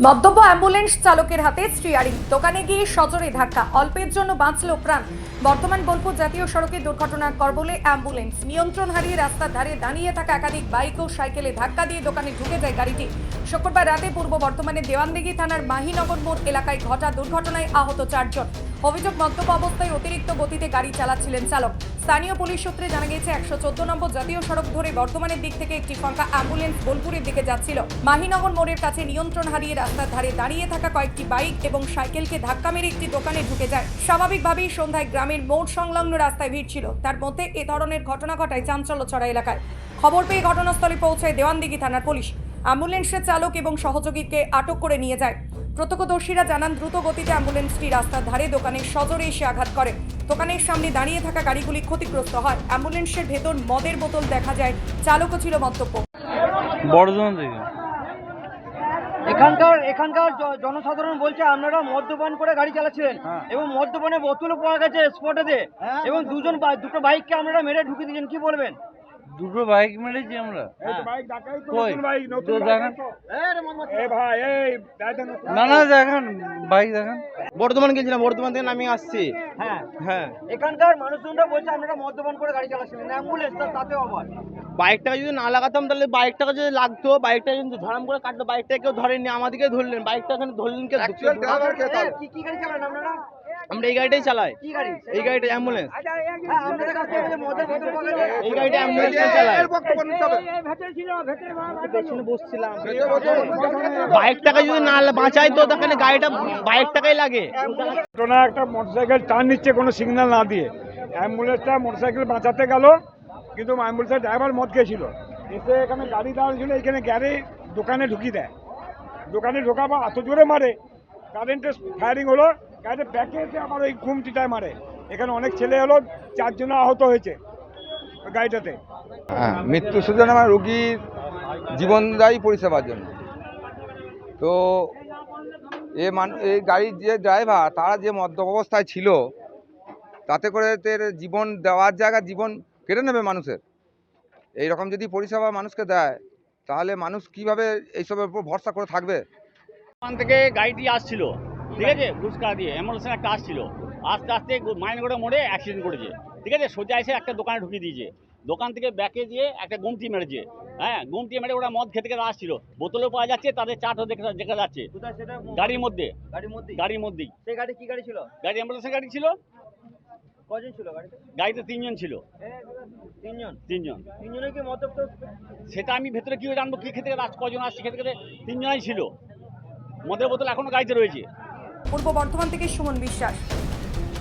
মদ্যপ অ্যাম্বুলেন্স চালকের হাতে স্টিয়ারিং দোকানে গিয়ে সজোরে ধাক্কা। অল্পের জন্য বাঁচল প্রাণ। বর্তমান বোলপুর জাতীয় সড়কে দুর্ঘটনার কবলে অ্যাম্বুলেন্স। নিয়ন্ত্রণ হারিয়ে রাস্তার ধারে দাঁড়িয়ে থাকা একাধিক বাইক ও সাইকেলে ধাক্কা দিয়ে দোকানে ঢুকে যায় গাড়িটি। শুক্রবার রাতে পূর্ব বর্তমানে দেওয়ানদিঘি থানার মাহিনগর মোড় এলাকায় ঘটা দুর্ঘটনায় আহত চারজন। অভিযোগ, মদ্যপ অবস্থায় অতিরিক্ত গতিতে গাড়ি চালাচ্ছিলেন চালক। স্থানীয় পুলিশ সূত্রে জানা গেছে একশো চোদ্দ নম্বর জাতীয় সড়ক ধরে বর্তমানের দিক থেকে একটি ফাঁকা অ্যাম্বুলেন্স বোলপুরের দিকে যাচ্ছিল। মাহিনগর মোড়ের কাছে নিয়ন্ত্রণ হারিয়ে রাস্তার ধারে দাঁড়িয়ে থাকা কয়েকটি বাইক এবং সাইকেলকে ধাক্কা মেরে একটি দোকানে ঢুকে যায়। স্বাভাবিকভাবেই সন্ধ্যায় গ্রামের মোড় সংলগ্ন রাস্তায় ভিড় ছিল। তার মধ্যে এ ধরনের ঘটনা ঘটায় চাঞ্চল্য ছড়া এলাকায়। খবর পেয়ে ঘটনাস্থলে পৌঁছায় দেওয়ানদিঘি থানার পুলিশ। অ্যাম্বুলেন্সের চালক এবং সহযোগীকে আটক করে নিয়ে যায়। প্রত্যক্ষদর্শীরা জানান, দ্রুত গতিতে অ্যাম্বুলেন্সটি রাস্তার ধারে দোকানের সজোরে এসে আঘাত করে। দোকানের সামনে দাঁড়িয়ে থাকা গাড়িগুলি ক্ষতিগ্রস্ত হয়। অ্যাম্বুলেন্সের ভেতর মদের বোতল দেখা যায়। চালকও ছিল মন্তব্য বর্ধমান থেকে এখানকার এখানকার জনসাধারণ বলছে আপনারা মদ্যপান করে গাড়ি চালাচ্ছিলেন হ্যাঁ। এবং মদ্যপানে বোতলও পাওয়া গেছে স্পটেতে এবং দুজন দুটো বাইককে আপনারা মেরে ঢুকে দিয়েছেন কি বলবেন? দুটো বাইক মেরেছি আমরা। না না দেখান বাইক দেখান। বর্ধমান গেছিলাম বর্ধমান থেকে আমি আসছি। হ্যাঁ। হ্যাঁ। এখানকার মানুষজনরা বলছে আপনারা মদ্যপান করে গাড়ি চালাচ্ছিলেন অ্যাম্বুলেন্স তাতেও আবার বাইকটাকে যদি না লাগাতাম তাহলে বাইকটাকে যদি লাগতো বাইকটা কিন্তু ধরাম করে কাটতো বাইকটা কেউ ধরেননি আমাদেরকে ধরলেন বাইকটা এখানে ধরলেন কে? আপনারা কি কি গাড়ি চালান আপনারা? আমরা এই গাড়িটাই চালাই। এই গাড়িটা অ্যাম্বুলেন্স গেছে এই গাড়িটা অ্যাম্বুলেন্স চালাই বসছিলাম। বাইকটাকে যদি না বাঁচাই তো তাহলে গাড়িটা বাইকটাকেই লাগে। ঘটনা একটা মোটরসাইকেল টার্ন নিচ্ছে কোনো সিগন্যাল না দিয়ে। অ্যাম্বুলেন্সটা মোটরসাইকেল বাঁচাতে গেল কিন্তু অ্যাম্বুলেন্সের ড্রাইভার মদ খেয়েছিল। এসে এখানে গাড়ি দাঁড়িয়ে ছিল এখানে গাড়ি দোকানে ঢুকিয়ে দেয়। দোকানে ঢোকাবো এত জোরে মারে কারেন্টের ফায়ারিং হলো গাড়িতে ব্যাকে এসে আমার ওই ঘুমটিটায় মারে। এখানে অনেক ছেলে হলো চারজন আহত হয়েছে গাড়িটাতে। হ্যাঁ মৃত্যু সুজন আমার রুগীর জীবনদায়ী পরিষেবার জন্য। তো এ মান এই গাড়ির যে ড্রাইভার তারা যে মদ্যপ অবস্থায় ছিল, তাতে করে জীবন দেওয়ার জায়গা, জীবন কেড়ে নেবে মানুষের। এই রকম যদি পরিষেবা মানুষকে দেয় তাহলে মানুষ কীভাবে এইসবের উপর ভরসা করে থাকবে? ওখান থেকে গাড়িটি আসছিল ঠিক আছে? ঘুষকা দিয়ে অ্যাম্বুলেন্সের একটা আসছিল। আস্তে আস্তে মাইনগড়ে মোড়ে অ্যাক্সিডেন্ট করেছে ঠিক আছে? সোজা এসে একটা দোকানে ঢুকিয়ে দিয়েছে। দোকান থেকে ব্যাকে দিয়ে একটা গুমটি মেরেছে হ্যাঁ? গুমটি মেরে ওরা মদ খেতে খেতে আসছিল। বোতলেও পাওয়া যাচ্ছে তাদের চাটও দেখা দেখা যাচ্ছে। সেটা? গাড়ির মধ্যে। গাড়ির মধ্যে গাড়ির মধ্যেই। সেই গাড়ি কি গাড়ি ছিল? গাড়ি অ্যাম্বুলেন্সের গাড়ি ছিল। কজন ছিল গাড়িতে? গাড়িতে তিনজন ছিল। তিনজন? তিনজন। তিনজনে কি মদ্যপ সেটা আমি ভেতরে কি জানব? কি ক্ষেত্রে খেতে কজন আসছে? ক্ষেত্রে খেতে তিনজনই ছিল। মদের বোতল এখনও গাড়িতে রয়েছে। পূর্ব বর্ধমান থেকে সুমন বিশ্বাস।